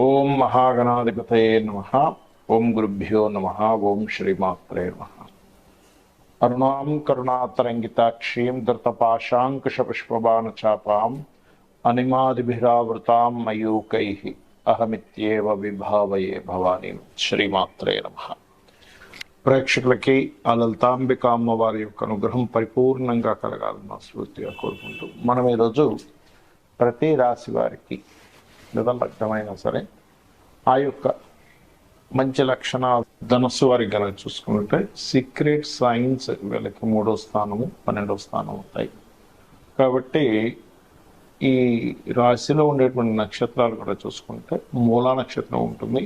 ఓం మహాగణాధిపతయే నమ. ఓం గురుభ్యో నమ. ఓం శ్రీమాత్రే నమ. అరుణాం కరుణాతరంగితాక్షీం ధృతపాశాంకుశపుష్పబాణచాపాం అనిమాదిభిరావృతాం మయూకై. అహమిత్యేవ విభావయే భవానీ. శ్రీమాత్రే నమ. ప్రేక్షకులకి ఆ లలితాంబిక అమ్మవారి యొక్క అనుగ్రహం పరిపూర్ణంగా కలగాలని స్ఫూర్తిగా కోరుకుంటూ మనం ఈరోజు ప్రతి రాశి వారికి లేదా లగ్నమైనా సరే ఆ యొక్క మంచి లక్షణాలు ధనస్సు వారికి కనుక చూసుకుంటే సీక్రెట్ సైన్స్ వీళ్ళకి మూడో స్థానము పన్నెండో స్థానం అవుతాయి కాబట్టి ఈ రాశిలో ఉండేటువంటి నక్షత్రాలు కూడా చూసుకుంటే మూలా నక్షత్రం ఉంటుంది.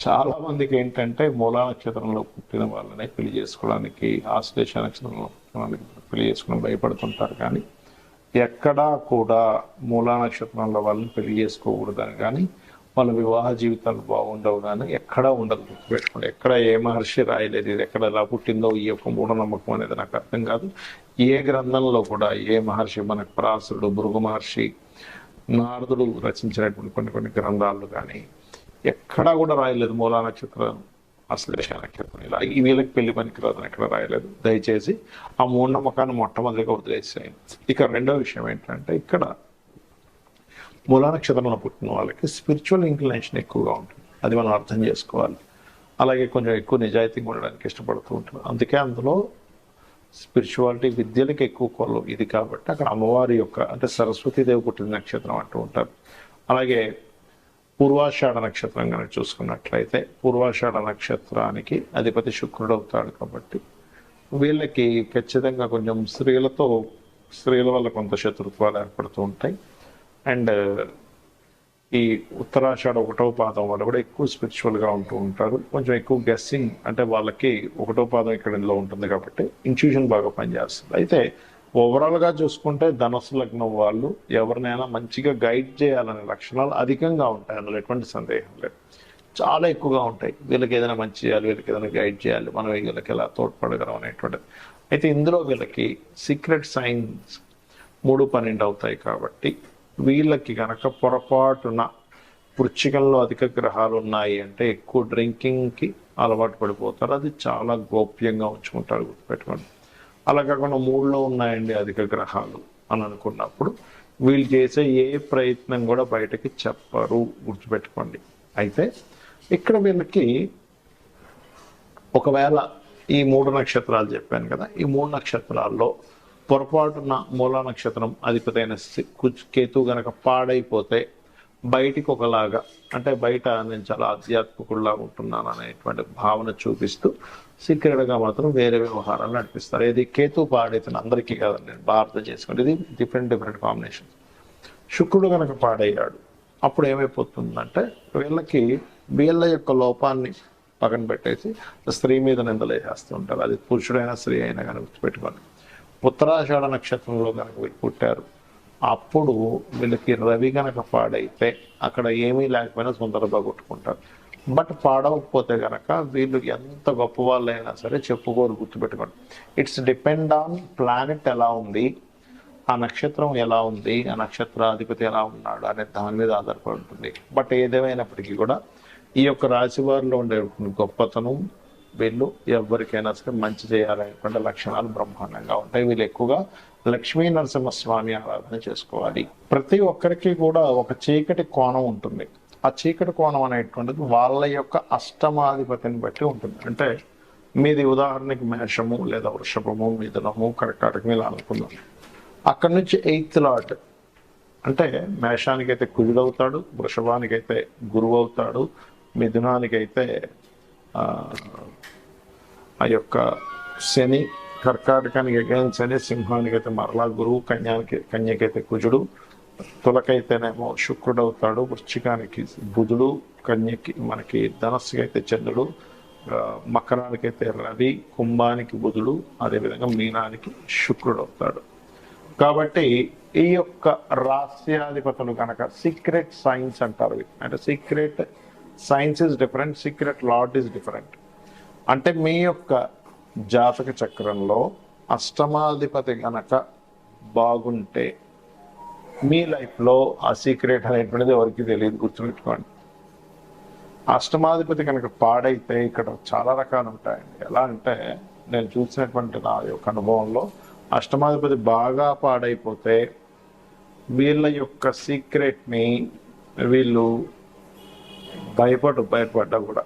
చాలా మందికి ఏంటంటే మూలా నక్షత్రంలో పుట్టిన వాళ్ళనే పెళ్ళి చేసుకోవడానికి ఆశ్లేష నక్షత్రంలో పుట్టిన పెళ్ళి చేసుకుని భయపడుతుంటారు. కానీ ఎక్కడా కూడా మూలా నక్షత్రంలో వాళ్ళని పెళ్ళి చేసుకోకూడదని కానీ వాళ్ళ వివాహ జీవితాలు బాగుండవు కానీ ఎక్కడా ఉండదు గుర్తుపెట్టుకోండి. ఎక్కడ ఏ మహర్షి రాయలేదు ఇది ఎక్కడ ఎలా పుట్టిందో ఈ యొక్క మూఢనమ్మకం అనేది నాకు అర్థం కాదు. ఏ గ్రంథంలో కూడా ఏ మహర్షి మనకు పరాశరుడు భృగు మహర్షి నారదుడు రచించినటువంటి కొన్ని కొన్ని గ్రంథాలు కానీ ఎక్కడా కూడా రాయలేదు మూలా నక్షత్రం అశ్లేష నక్షత్రం ఇలా ఈ వీళ్ళకి పెళ్ళి పనికిరాదని ఎక్కడ రాయలేదు. దయచేసి ఆ మూఢనమ్మకాన్ని మొట్టమొదటిగా వదిలేసాయి ఇక రెండో విషయం ఏంటంటే ఇక్కడ మూలా నక్షత్రంలో పుట్టిన వాళ్ళకి స్పిరిచువల్ ఇంక్లినేషన్ ఎక్కువగా ఉంటుంది. అది మనం అర్థం చేసుకోవాలి. అలాగే కొంచెం ఎక్కువ నిజాయితీగా ఉండడానికి ఇష్టపడుతూ ఉంటారు అందుకే అందులో స్పిరిచువాలిటీ విద్యలకు ఎక్కువ కొలు ఇది కాబట్టి అక్కడ అమ్మవారి యొక్క అంటే సరస్వతీదేవి పుట్టిన నక్షత్రం అంటూ ఉంటారు. అలాగే పూర్వాషాఢ నక్షత్రం కనుక చూసుకున్నట్లయితే పూర్వాషాఢ నక్షత్రానికి అధిపతి శుక్రుడు అవుతాడు కాబట్టి వీళ్ళకి ఖచ్చితంగా కొంచెం స్త్రీలతో స్త్రీల వల్ల కొంత శత్రుత్వాలు ఏర్పడుతూ ఉంటాయి. అండ్ ఈ ఉత్తరాషాఢ ఒకటో పాదం వాళ్ళు కూడా ఎక్కువ స్పిరిచువల్గా ఉంటూ ఉంటారు. కొంచెం ఎక్కువ గెస్సింగ్ అంటే వాళ్ళకి ఒకటో పాదం ఇక్కడ ఇందులో ఉంటుంది కాబట్టి ఇన్ఫ్యూషన్ బాగా పనిచేస్తుంది. అయితే ఓవరాల్గా చూసుకుంటే ధనస్సు లగ్నం వాళ్ళు ఎవరినైనా మంచిగా గైడ్ చేయాలనే లక్షణాలు అధికంగా ఉంటాయి. అందులో ఎటువంటి సందేహం లేదు. చాలా ఎక్కువగా ఉంటాయి. వీళ్ళకి ఏదైనా మంచి చేయాలి వీళ్ళకి ఏదైనా గైడ్ చేయాలి మనం వీళ్ళకి ఎలా తోడ్పడగలం అనేటువంటిది. అయితే ఇందులో వీళ్ళకి సీక్రెట్ సైన్స్ మూడు పన్నెండు అవుతాయి కాబట్టి వీళ్ళకి కనుక పొరపాటున వృచ్చికంలో అధిక గ్రహాలు ఉన్నాయి అంటే ఎక్కువ డ్రింకింగ్కి అలవాటు పడిపోతారు. అది చాలా గోప్యంగా ఉంచుకుంటారు గుర్తుపెట్టుకోండి. అలా కాకుండా మూడులో ఉన్నాయండి అధిక గ్రహాలు అని అనుకున్నప్పుడు వీళ్ళు చేసే ఏ ప్రయత్నం కూడా బయటకి చెప్పరు గుర్తుపెట్టుకోండి. అయితే ఇక్కడ వీళ్ళకి ఒకవేళ ఈ మూడు నక్షత్రాలు చెప్పాను కదా ఈ మూడు నక్షత్రాల్లో పొరపాటున మూల నక్షత్రం అధిపతైన కేతు గనక పాడైపోతే బయటికి ఒకలాగా అంటే బయట నేను చాలా ఆధ్యాత్మికుల్లా ఉంటున్నాను అనేటువంటి భావన చూపిస్తూ సీక్రెట్గా మాత్రం వేరే వ్యవహారాలు నడిపిస్తారు. ఇది కేతు పాడైతే అందరికీ కాదండి భారత చేసుకుంటే. ఇది డిఫరెంట్ డిఫరెంట్ కాంబినేషన్ శుక్రుడు కనుక పాడయ్యాడు అప్పుడు ఏమైపోతుందంటే వీళ్ళకి వీళ్ళ యొక్క లోపాన్ని పక్కన పెట్టేసి స్త్రీ మీద నిందలేసేస్తూ ఉంటారు. అది పురుషుడైనా స్త్రీ అయినా కానీ గుర్తుపెట్టుకోండి. పుత్రాషాఢ నక్షత్రంలో కనుక వీళ్ళు పుట్టారు అప్పుడు వీళ్ళకి రవి కనుక పాడైతే అక్కడ ఏమీ లేకపోయినా సుందరగా కొట్టుకుంటారు. బట్ పాడవకపోతే కనుక వీళ్ళు ఎంత గొప్ప వాళ్ళైనా సరే చెప్పుకోరు గుర్తుపెట్టుకోండి. ఇట్స్ డిపెండ్ ఆన్ ప్లానెట్ ఎలా ఉంది ఆ నక్షత్రం ఎలా ఉంది ఆ నక్షత్రాధిపతి ఎలా ఉన్నాడు అనే దాని మీద ఆధారపడి ఉంటుంది బట్ ఏదేమైనప్పటికీ కూడా ఈ యొక్క రాశి వారిలో ఉండే గొప్పతనం వీళ్ళు ఎవరికైనా సరే మంచి చేయాలనేటువంటి లక్షణాలు బ్రహ్మాండంగా ఉంటాయి. వీళ్ళు ఎక్కువగా లక్ష్మీ నరసింహస్వామి ఆరాధన చేసుకోవాలి. ప్రతి ఒక్కరికి కూడా ఒక చీకటి కోణం ఉంటుంది. ఆ చీకటి కోణం అనేటువంటిది వాళ్ళ యొక్క అష్టమాధిపతిని బట్టి ఉంటుంది. అంటే మీది ఉదాహరణకి మేషము లేదా వృషభము మిథునము కర్కాటకం ఇలా అనుకుందాం. అక్కడి నుంచి ఎయిత్ లాట్ అంటే మేషానికైతే కుజుడు అవుతాడు వృషభానికైతే గురువు అవుతాడు మిథునానికైతే ఆ, ఆ యొక్క శని కర్కాటకానికి again శని సింహానికైతే మరలా గురువు కన్యానికి కన్యకైతే కుజుడు తులకైతేనేమో శుక్రుడు అవుతాడు వృశ్చికానికి బుధుడు కన్యకి మనకి ధనస్సుకి అయితే చంద్రుడు ఆ, మకరానికైతే రవి కుంభానికి బుధుడు అదేవిధంగా మీనానికి శుక్రుడు అవుతాడు. కాబట్టి ఈ యొక్క రాస్యాధిపతులు కనుక సీక్రెట్ సైన్స్ అంటారు అంటే secret science is different secret lord is different. అంటే మీ యొక్క జాతక చక్రంలో అష్టమాధిపతి గనక బాగుంటే మీ లైఫ్లో ఆ సీక్రెట్ అనేటువంటిది ఎవరికి తెలియదు గుర్తుపెట్టుకోండి. అష్టమాధిపతి కనుక పాడైతే ఇక్కడ చాలా రకాలు ఉంటాయండి. ఎలా అంటే నేను చూసినటువంటి నా యొక్క అనుభవంలో అష్టమాధిపతి బాగా పాడైపోతే వీళ్ళ యొక్క సీక్రెట్ని వీళ్ళు భయపడు బయటపడ్డా కూడా.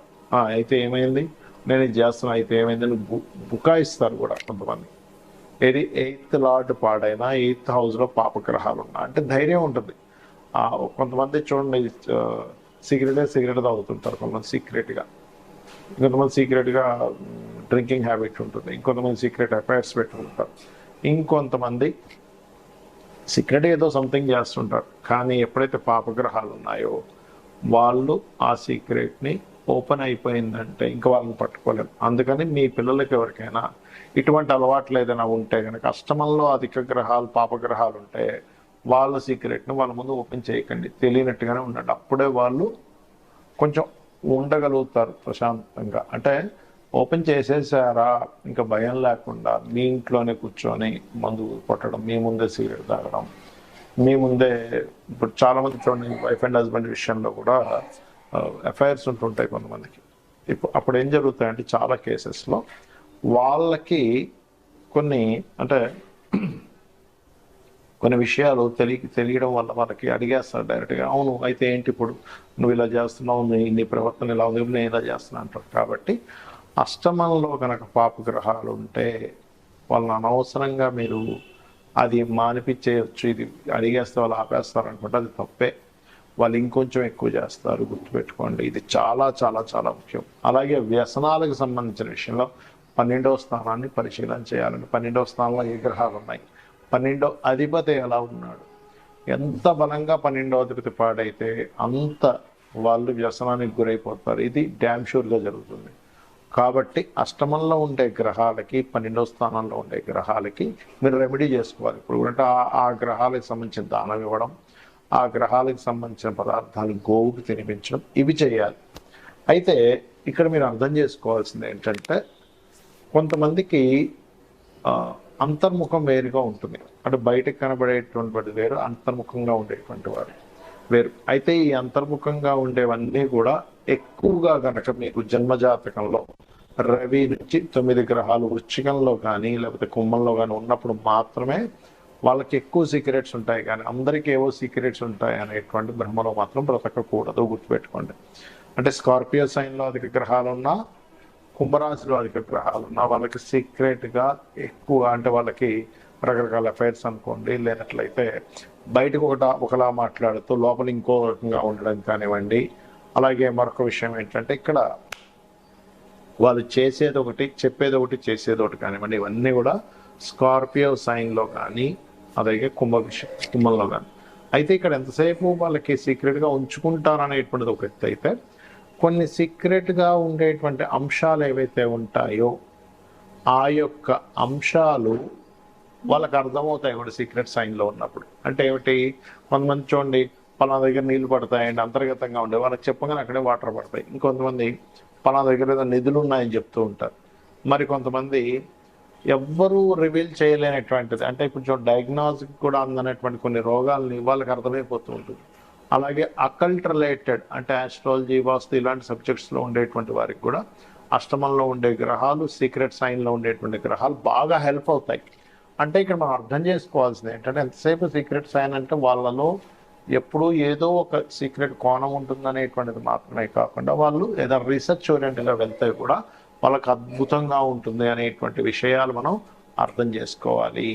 అయితే ఏమైంది? నేను ఇది చేస్తున్నా అయితే ఏమైంది? బు బుకాయిస్తారు కూడా కొంతమంది. ఏది? ఎయిత్ లార్డ్ పాడైనా ఎయిత్ హౌస్లో పాపగ్రహాలు ఉన్నా. అంటే ధైర్యం ఉంటుంది. కొంతమంది చూడండి సిగరెటే సిగరెట్ తాగుతుంటారు కొంతమంది సీక్రెట్గా. ఇంకొంతమంది సీక్రెట్గా డ్రింకింగ్ హ్యాబిట్ ఉంటుంది. ఇంకొంతమంది సీక్రెట్ అఫైర్స్ పెట్టుకుంటారు. ఇంకొంతమంది సీక్రెట్ ఏదో సంథింగ్ చేస్తుంటారు. కానీ ఎప్పుడైతే పాపగ్రహాలు ఉన్నాయో వాళ్ళు ఆ సీక్రెట్ని ఓపెన్ అయిపోయిందంటే ఇంకా వాళ్ళని పట్టుకోలేము అందుకని మీ పిల్లలకి ఎవరికైనా ఇటువంటి అలవాట్లు ఏదైనా ఉంటే కనుక అష్టమంలో అధిక గ్రహాలు పాపగ్రహాలు ఉంటే వాళ్ళ సీక్రెట్ని వాళ్ళ ముందు ఓపెన్ చేయకండి. తెలియనట్టుగానే ఉండండి. అప్పుడే వాళ్ళు కొంచెం ఉండగలుగుతారు ప్రశాంతంగా. అంటే ఓపెన్ చేసేసారా? ఇంకా భయం లేకుండా మీ ఇంట్లోనే కూర్చొని మందు కొట్టడం మీ ముందే సిగరెట్ తాగడం మీ ముందే ఇప్పుడు చాలా మంది చూడండి వైఫ్ అండ్ హస్బెండ్ విషయంలో కూడా ఎఫ్ఐఆర్స్ ఉంటుంటాయి కొంతమందికి. ఇప్పుడు అప్పుడు ఏం జరుగుతాయంటే చాలా కేసెస్లో వాళ్ళకి కొన్ని అంటే కొన్ని విషయాలు తెలియ తెలియడం వల్ల వాళ్ళకి అడిగేస్తారు డైరెక్ట్గా అవును అయితే ఏంటి ఇప్పుడు? నువ్వు ఇలా చేస్తున్నావు నీ నీ ప్రవర్తన ఇలా ఉంది నేను ఇలా చేస్తున్నా అంటారు. కాబట్టి అష్టమంలో కనుక పాపగ్రహాలు ఉంటే వాళ్ళని అనవసరంగా మీరు అది మానిపించేయచ్చు ఇది అడిగేస్తే వాళ్ళు ఆపేస్తారు అనుకుంటే అది తప్పే. వాళ్ళు ఇంకొంచెం ఎక్కువ చేస్తారు గుర్తుపెట్టుకోండి. ఇది చాలా చాలా చాలా ముఖ్యం. అలాగే వ్యసనాలకు సంబంధించిన విషయంలో పన్నెండవ స్థానాన్ని పరిశీలన చేయాలండి. పన్నెండవ స్థానంలో ఏ గ్రహాలు ఉన్నాయి? పన్నెండో అధిపతి ఎలా ఉన్నాడు? ఎంత బలంగా పన్నెండవ అధిపతి పాడైతే అంత వాళ్ళు వ్యసనానికి గురైపోతారు. ఇది డ్యామ్ షూర్గా జరుగుతుంది. కాబట్టి అష్టమంలో ఉండే గ్రహాలకి పన్నెండవ స్థానంలో ఉండే గ్రహాలకి మీరు రెమెడీ చేసుకోవాలి. ఇప్పుడు అంటే ఆ గ్రహాలకు సంబంధించిన దానం ఇవ్వడం ఆ గ్రహాలకు సంబంధించిన పదార్థాలు గోవుకి తినిపించడం ఇవి చేయాలి. అయితే ఇక్కడ మీరు అర్థం చేసుకోవాల్సింది ఏంటంటే కొంతమందికి అంతర్ముఖం వేరుగా ఉంటుంది. అంటే బయటకు కనబడేటువంటి వేరు అంతర్ముఖంగా ఉండేటువంటి వారు. వేరు అయితే ఈ అంతర్ముఖంగా ఉండేవన్నీ కూడా ఎక్కువగా గనక మీకు జన్మజాతకంలో రవి నుంచి తొమ్మిది గ్రహాలు వృశ్చికంలో కానీ లేకపోతే కుంభంలో కానీ ఉన్నప్పుడు మాత్రమే వాళ్ళకి ఎక్కువ సీక్రెట్స్ ఉంటాయి కానీ అందరికీ ఏవో సీక్రెట్స్ ఉంటాయి అనేటువంటి బ్రహ్మలో మాత్రం బ్రతకకూడదు గుర్తుపెట్టుకోండి. అంటే స్కార్పియో సైన్లో అధిక గ్రహాలు ఉన్నా కుంభరాశిలో అధిక గ్రహాలు ఉన్నా వాళ్ళకి సీక్రెట్గా ఎక్కువ అంటే వాళ్ళకి రకరకాల అఫైర్స్ అనుకోండి లేనట్లయితే బయటకు ఒకట ఒకలా మాట్లాడుతూ లోపల ఇంకో రకంగా ఉండడం కానివ్వండి. అలాగే మరొక విషయం ఏంటంటే ఇక్కడ వాళ్ళు చేసేది ఒకటి చెప్పేది ఒకటి చేసేది ఒకటి కానివ్వండి. ఇవన్నీ కూడా స్కార్పియో సైన్లో కానీ అలాగే కుంభ కుంభంలో కానీ అయితే ఇక్కడ ఎంతసేపు వాళ్ళకి సీక్రెట్గా ఉంచుకుంటారనేటువంటిది ఒక ఎత్తు అయితే కొన్ని సీక్రెట్గా ఉండేటువంటి అంశాలు ఏవైతే ఉంటాయో ఆ యొక్క అంశాలు వాళ్ళకి అర్థమవుతాయి కూడా సీక్రెట్ సైన్లో ఉన్నప్పుడు. అంటే ఏమిటి? కొంతమంది చూడండి పలానా దగ్గర నీళ్ళు పడతాయండి అంతర్గతంగా ఉండే వాళ్ళకి చెప్పగానే అక్కడే వాటర్ పడతాయి. ఇంకొంతమంది పలానా దగ్గర ఏదో నిధులు ఉన్నాయని చెప్తూ ఉంటారు. మరి కొంతమంది ఎవ్వరూ రివీల్ చేయలేనటువంటిది. అంటే కొంచెం డయాగ్నోస్కి కూడా అందనటువంటి కొన్ని రోగాలని వాళ్ళకి అర్థమైపోతూ ఉంటుంది. అలాగే అకల్ట్ రిలేటెడ్ అంటే ఆస్ట్రాలజీ వాస్తు ఇలాంటి సబ్జెక్ట్స్లో ఉండేటువంటి వారికి కూడా అష్టమంలో ఉండే గ్రహాలు సీక్రెట్ సైన్లో ఉండేటువంటి గ్రహాలు బాగా హెల్ప్ అవుతాయి. అంటే ఇక్కడ మనం అర్థం చేసుకోవాల్సింది ఏంటంటే ఎంతసేపు సీక్రెట్ సైన్ అంటే వాళ్ళలో ఎప్పుడూ ఏదో ఒక సీక్రెట్ కోణం ఉంటుందనేటువంటిది మాత్రమే కాకుండా వాళ్ళు ఏదైనా రీసెర్చ్ ఓరియంటెడ్గా వెళ్తే కూడా వాళ్ళకు అద్భుతంగా ఉంటుంది అనేటువంటి విషయాలు మనం అర్థం చేసుకోవాలి.